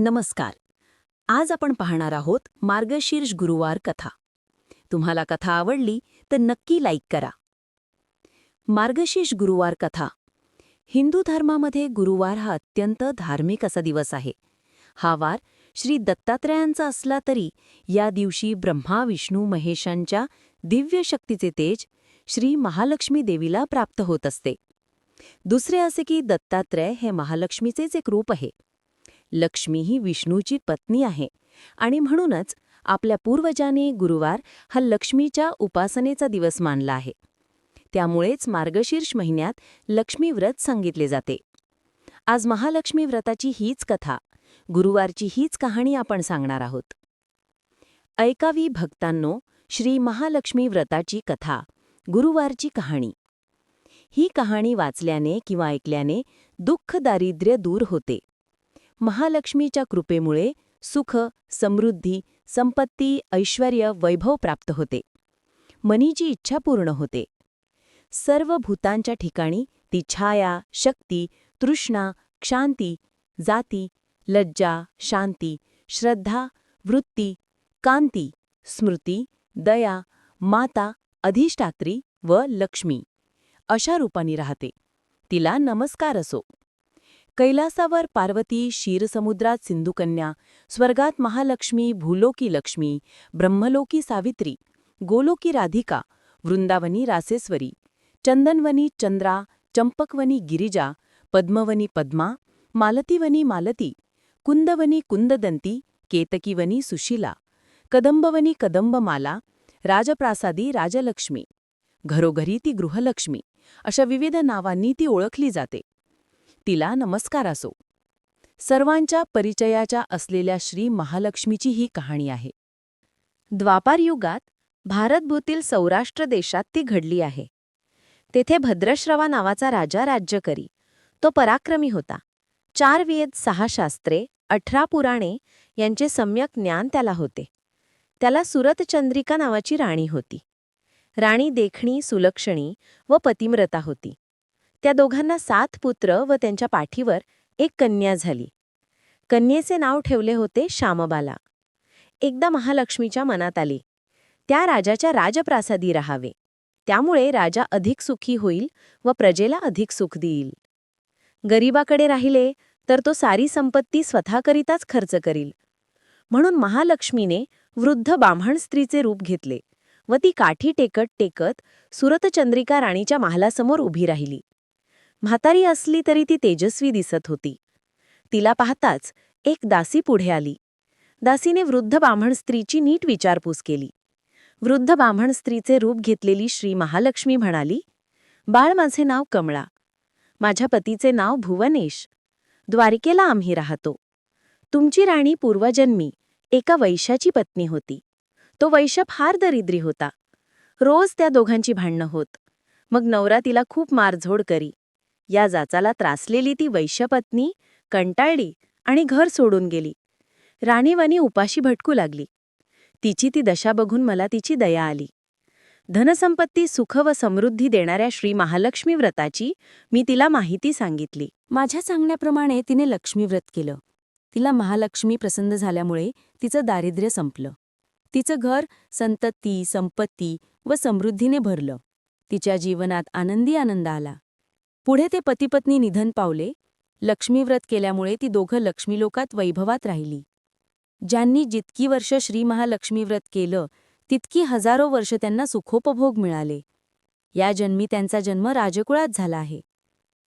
नमस्कार. आज आपण पाहणार आहोत मार्गशीर्ष गुरुवार कथा. तुम्हाला कथा आवडली तर नक्की लाईक करा. मार्गशीर्ष गुरुवार कथा. हिंदू धर्मामध्ये गुरुवार हा अत्यंत धार्मिक असा दिवस आहे. हा वार श्री दत्तात्रयांचा असला तरी या दिवशी ब्रह्मा विष्णू महेशांच्या दिव्य शक्तीचे तेज श्री महालक्ष्मी देवीला प्राप्त होत असते. दुसरे असे की दत्तात्रय हे महालक्ष्मीचेच एक रूप आहे. लक्ष्मी ही विष्णूची पत्नी आहे. आणि म्हणूनच आपल्या पूर्वजाने गुरुवार हा लक्ष्मीच्या उपासनेचा दिवस मानला आहे. त्यामुळेच मार्गशीर्ष महिन्यात लक्ष्मी व्रत सांगितले जाते. आज महालक्ष्मी व्रताची हीच कथा गुरुवारची हीच कहाणी आपण सांगणार आहोत. ऐकावी भक्तांनो श्री महालक्ष्मी व्रताची कथा गुरुवारची कहाणी. ही कहाणी वाचल्याने किंवा ऐकल्याने दुःख दारिद्र्य दूर होते. महालक्ष्मीच्या कृपेमुळे सुख समृद्धी संपत्ती ऐश्वर्य वैभव प्राप्त होते. मनीची इच्छा पूर्ण होते. सर्व भूतांच्या ठिकाणी ती छाया शक्ती तृष्णा क्षांती जाती लज्जा शांती श्रद्धा वृत्ती कांती स्मृती दया माता अधिष्ठात्री व लक्ष्मी अशा रूपाने राहते. तिला नमस्कार असो. कैलासावर पार्वती क्षीरसमुद्रात सिंधुकन्या स्वर्गात महालक्ष्मी भूलोकी लक्ष्मी ब्रह्मलोकी सावित्री गोलोकी राधिका वृंदावनी रासेस्वरी चंदनवनी चंद्रा चंपकवनी गिरिजा पद्मवनी पद्मा मालतीवनी मालती कुंदवनी कुंददंती केतकीवनी सुशीला कदंबवनी कदंबमाला राजप्रासादी राजलक्ष्मी घरोघरी ती गृहलक्ष्मी अशा विविध नावांनी ती ओळखली जाते. तिला नमस्कार असो. सर्वांच्या परिचयाच्या असलेल्या श्री महालक्ष्मीची ही कहाणी आहे. द्वापार युगात भारतभूतील सौराष्ट्र देशात ती घडली आहे. तेथे भद्रश्रवा नावाचा राजा राज्य करी. तो पराक्रमी होता. चार वेद सहा शास्त्रे अठरा पुराणे यांचे सम्यक ज्ञान त्याला होते. त्याला सुरतचंद्रिका नावाची राणी होती. राणी देखणी सुलक्षणी व पतिम्रता होती. त्या दोघांना सात पुत्र व त्यांच्या पाठीवर एक कन्या झाली. कन्येचे नाव ठेवले होते श्यामबाला. एकदा महालक्ष्मीच्या मनात आली. त्या राजाच्या राजप्रासादी राहावे. त्यामुळे राजा अधिक सुखी होईल व प्रजेला अधिक सुख देईल. गरीबाकडे राहिले तर तो सारी संपत्ती स्वतःकरिताच खर्च करील. म्हणून महालक्ष्मीने वृद्ध बाम्हण स्त्रीचे रूप घेतले व ती काठी टेकत टेकत सुरतचंद्रिका राणीच्या महालासमोर उभी राहिली. म्हातारी असली तरी ती तेजस्वी दिसत होती. तिला पाहताच एक दासी पुढे आली. दासीने वृद्ध ब्राह्मण स्त्रीची नीट विचारपूस केली. वृद्ध ब्राह्मण स्त्रीचे रूप घेतलेली श्री महालक्ष्मी म्हणाली बाळ माझे नाव कमळा. माझ्या पतीचे नाव भुवनेश. द्वारिकेला आम्ही राहतो. तुमची राणी पूर्वजन्मी एका वैशाची पत्नी होती. तो वैश्य फार दरिद्री होता. रोज त्या दोघांची भांडणं होत. मग नवरा तिला खूप मारझोड करी. या जाचाला त्रासलेली ती वैश्यपत्नी कंटाळली आणि घर सोडून गेली. राणीवानी उपाशी भटकू लागली. तिची ती दशा बघून मला तिची दया आली. धनसंपत्ती सुख व समृद्धी देणाऱ्या श्री महालक्ष्मी व्रताची मी तिला माहिती सांगितली. माझ्या सांगण्याप्रमाणे तिने लक्ष्मीव्रत केलं. तिला महालक्ष्मी प्रसन्न झाल्यामुळे तिचं दारिद्र्य संपलं. तिचं घर संतती संपत्ती व समृद्धीने भरलं. तिच्या जीवनात आनंदी आनंद आला. पुढे ते पतीपत्नी निधन पावले. लक्ष्मीव्रत केल्यामुळे ती दोघं लक्ष्मीलोकात वैभवात राहिली. ज्यांनी जितकी वर्ष श्री केलं तितकी हजारो वर्ष त्यांना सुखोपभोग मिळाले. या जन्मी त्यांचा जन्म राजकुळात झाला आहे.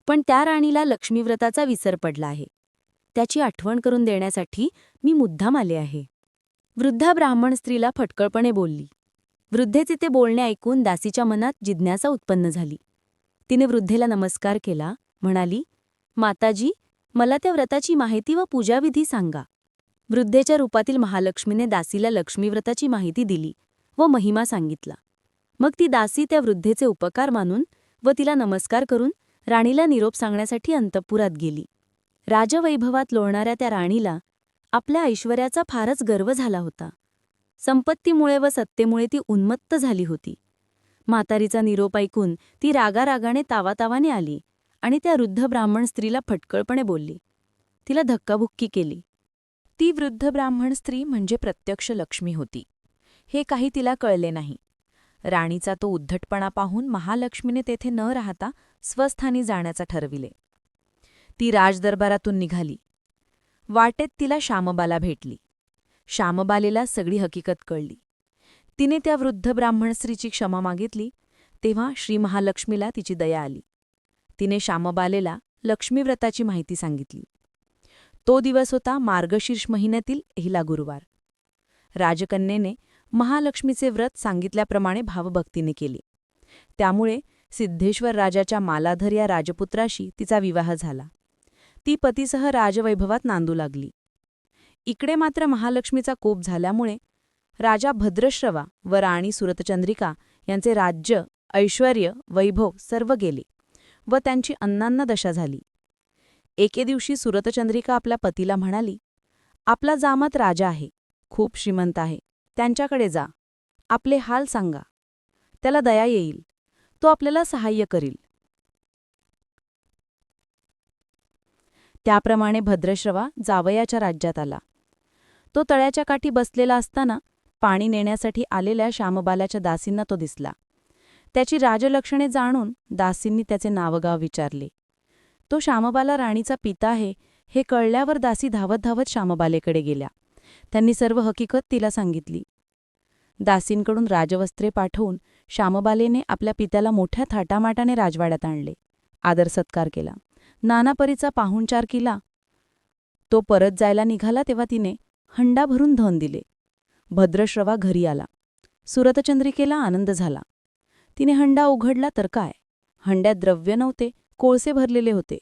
पण त्या राणीला लक्ष्मीव्रताचा विसर पडला आहे. त्याची आठवण करून देण्यासाठी मी मुद्दाम आले आहे. वृद्धा ब्राह्मण स्त्रीला फटकळपणे बोलली. वृद्धेचे ते बोलणे ऐकून दासीच्या मनात जिज्ञासा उत्पन्न झाली. तिने वृद्धेला नमस्कार केला म्हणाली माताजी मला त्या व्रताची माहिती व पूजाविधी सांगा. वृद्धेच्या रूपातील महालक्ष्मीने दासीला लक्ष्मीव्रताची माहिती दिली व महिमा सांगितला. मग ती दासी त्या वृद्धेचे उपकार मानून व तिला नमस्कार करून राणीला निरोप सांगण्यासाठी अंतपुरात गेली. राजवैभवात लोळणाऱ्या त्या राणीला आपल्या ऐश्वर्याचा फारच गर्व झाला होता. संपत्तीमुळे व सत्तेमुळे ती उन्मत्त झाली होती. म्हातारीचा निरोप ऐकून ती रागारागाने तावातावाने आली आणि त्या वृद्ध ब्राह्मण स्त्रीला फटकळपणे बोलली. तिला धक्काबुक्की केली. ती वृद्ध ब्राह्मण स्त्री म्हणजे प्रत्यक्ष लक्ष्मी होती. हे काही तिला कळले नाही. राणीचा तो उद्धटपणा पाहून महालक्ष्मीने तेथे न राहता स्वस्थानी जाण्याचा ठरविले. ती राजदरबारातून निघाली. वाटेत तिला श्यामबाला भेटली. श्यामबालेला सगळी हकीकत कळली. तिने त्या वृद्ध ब्राह्मण स्त्रीची क्षमा मागितली तेव्हा श्री महालक्ष्मीला तिची दया आली. तिने श्यामबालेला लक्ष्मीव्रताची माहिती सांगितली. तो दिवस होता मार्गशीर्ष महिन्यातील हिला गुरुवार. राजकन्येने महालक्ष्मीचे व्रत सांगितल्याप्रमाणे भावभक्तीने केले. त्यामुळे सिद्धेश्वर राजाच्या मालाधर या राजपुत्राशी तिचा विवाह झाला. ती पतीसह राजवैभवात नांदू लागली. इकडे मात्र महालक्ष्मीचा कोप झाल्यामुळे राजा भद्रश्रवा व राणी सुरतचंद्रिका यांचे राज्य ऐश्वर वैभव सर्व गेले व त्यांची अन्नान्न दशा झाली. एके दिवशी सुरतचंद्रिका आपल्या पतीला म्हणाली आपला जामत राजा आहे खूप श्रीमंत आहे त्यांच्याकडे जा आपले हाल सांगा. त्याला दया येईल तो आपल्याला सहाय्य करील. त्याप्रमाणे भद्रश्रवा जावयाच्या राज्यात आला. तो तळ्याच्या काठी बसलेला असताना पाणी नेण्यासाठी आलेल्या श्यामबालाच्या दासींना तो दिसला. त्याची राजलक्षणे जाणून दासींनी त्याचे नावगाव विचारले. तो श्यामबाला राणीचा पिता आहे हे कळल्यावर दासी धावत धावत श्यामबालेकडे गेल्या. त्यांनी सर्व हकीकत तिला सांगितली. दासींकडून राजवस्त्रे पाठवून श्यामबालेने आपल्या पित्याला मोठ्या थाटामाटाने राजवाड्यात आणले. आदर सत्कार केला. नानापरीचा पाहुणचार केला. तो परत जायला निघाला तेव्हा तिने हंडा भरून धन दिले. भद्रश्रवा घरी आला. सुरतचंद्रिकेला आनंद झाला. तिने हंडा उघडला तर काय? हंड्यात द्रव्य नव्हते कोळसे भरलेले होते.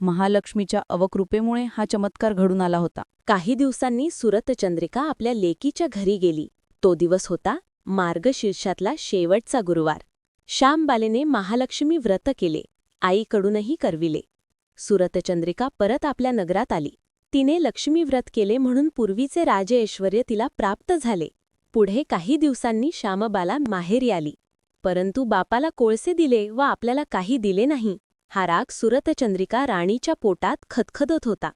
महालक्ष्मीच्या अवकृपेमुळे हा चमत्कार घडून आला होता. काही दिवसांनी सुरतचंद्रिका आपल्या लेकीच्या घरी गेली. तो दिवस होता मार्गशीर्षातला शेवटचा गुरुवार. श्यामबालेने महालक्ष्मी व्रत केले. आईकडूनही करविले. सुरतचंद्रिका परत आपल्या नगरात आली. तिने लक्ष्मीव्रत केले म्हणून पूर्वीचे राजे ऐश्वर्य तिला प्राप्त झाले. पुढे काही दिवसांनी श्यामबाला माहेरी आली. परंतु बापाला कोळसे दिले व आपल्याला काही दिले नाही. हा राग सुरतचंद्रिका राणीच्या पोटात खतखदत होता.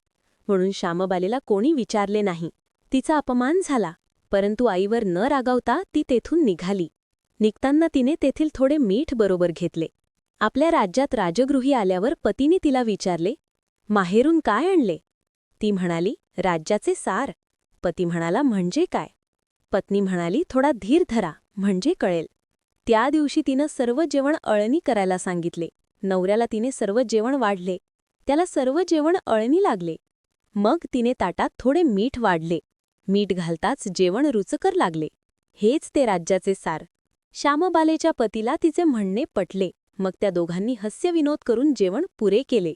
म्हणून श्यामबालेला कोणी विचारले नाही. तिचा अपमान झाला. परंतु आईवर न रागावता ती तेथून निघाली. निघताना तिने तेथील थोडे मीठ बरोबर घेतले. आपल्या राज्यात राजगृही आल्यावर पतीने तिला विचारले माहेरून काय आणले? ती म्हणाली राज्याचे सार. पती म्हणाला म्हणजे काय? पत्नी म्हणाली थोडा धीर धरा म्हणजे कळेल. त्या दिवशी तिनं सर्व जेवण अळणी करायला सांगितले. नवऱ्याला तिने सर्व जेवण वाढले. त्याला सर्व जेवण अळणी लागले. मग तिने ताटात थोडे मीठ वाढले. मीठ घालताच जेवण रुचकर लागले. हेच ते राज्याचे सार. श्यामबालेच्या पतीला तिचे म्हणणे पटले. मग त्या दोघांनी हास्यविनोद करून जेवण पुरे केले.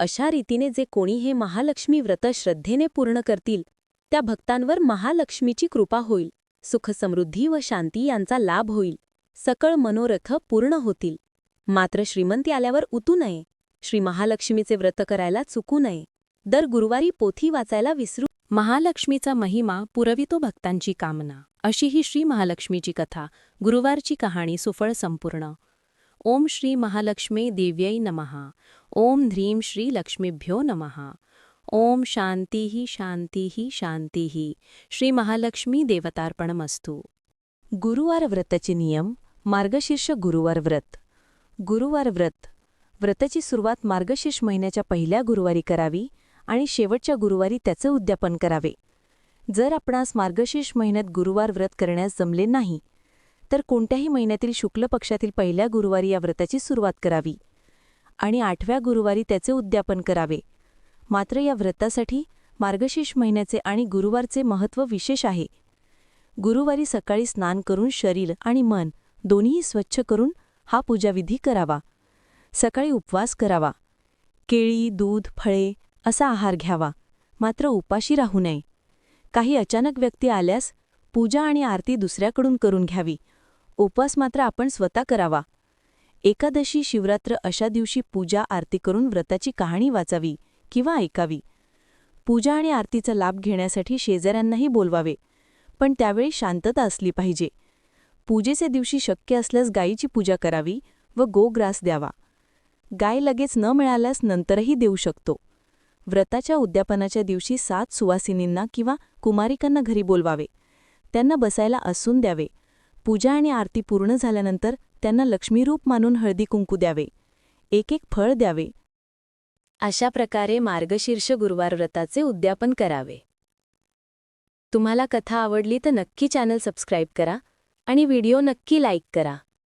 अशा रीतीने जे कोणी हे महालक्ष्मी व्रत श्रद्धेने पूर्ण करतील त्या भक्तांवर महालक्ष्मीची कृपा होईल सुखसमृद्धी व शांती यांचा लाभ होईल सकळ मनोरथ पूर्ण होतील. मात्र श्रीमंती आल्यावर उतू नये. श्री महालक्ष्मीचे व्रत करायला चुकू नये. दर गुरुवारी पोथी वाचायला विसरू महालक्ष्मीचा महिमा पुरवितो भक्तांची कामना अशी ही श्री महालक्ष्मीची कथा गुरुवारची कहाणी सुफळ संपूर्ण. ओम श्री महालक्ष्मी दिव्यै नमः. ओम ह्रीं श्री लक्ष्मीभ्यो नमः। ओम शांतीही शांतीही शांतीही श्री महालक्ष्मी देवतार्पणमस्तु गुरुवार व्रताचे नियम मार्गशीर्ष गुरुवार व्रत। गुरुवार व्रत व्रताची सुरुवात मार्गशीर्ष महिन्याच्या पहिल्या गुरुवारी करावी आणि शेवटच्या गुरुवारी त्याचे उद्यापन करावे. जर आपणास मार्गशीर्ष महिन्यात गुरुवार व्रत करण्यास जमले नाही तर कोणत्याही महिन्यातील शुक्ल पक्षातील पहिल्या गुरुवारी या व्रताची सुरुवात करावी. आणि आठव्या गुरुवारी त्याचे उद्यापन करावे. मात्र या व्रतासाठी मार्गशीर्ष महिन्याचे आणि गुरुवारचे महत्त्व विशेष आहे. गुरुवारी सकाळी स्नान करून शरीर आणि मन दोन्ही स्वच्छ करून हा पूजाविधी करावा. सकाळी उपवास करावा. केळी दूध फळे असा आहार घ्यावा. मात्र उपाशी राहू नये. काही अचानक व्यक्ती आल्यास पूजा आणि आरती दुसऱ्याकडून करून घ्यावी. उपवास मात्र आपण स्वतः करावा. एकादशी शिवरात्र अशा दिवशी पूजा आरती करून व्रताची कहाणी वाचावी किंवा ऐकावी. पूजा आणि आरतीचा लाभ घेण्यासाठी शेजाऱ्यांनाही बोलवावे पण त्यावेळी शांतता असली पाहिजे. पूजेचे दिवशी शक्य असल्यास गायीची पूजा करावी व गोग्रास द्यावा. गाय लगेच न मिळाल्यास नंतरही देऊ शकतो. व्रताच्या उद्यापनाच्या दिवशी सात सुवासिनींना किंवा कुमारिकांना घरी बोलवावे. त्यांना बसायला असून द्यावे. पूजा आणि आरती पूर्ण झाल्यानंतर त्यांना लक्ष्मीरूप मानून हळदी कुंकू द्यावे. एक एक फळ द्यावे. अशा प्रकारे मार्गशीर्ष गुरुवार व्रताचे उद्यापन करावे. तुम्हाला कथा आवडली तर नक्की चॅनल सबस्क्राईब करा आणि व्हिडिओ नक्की लाईक करा.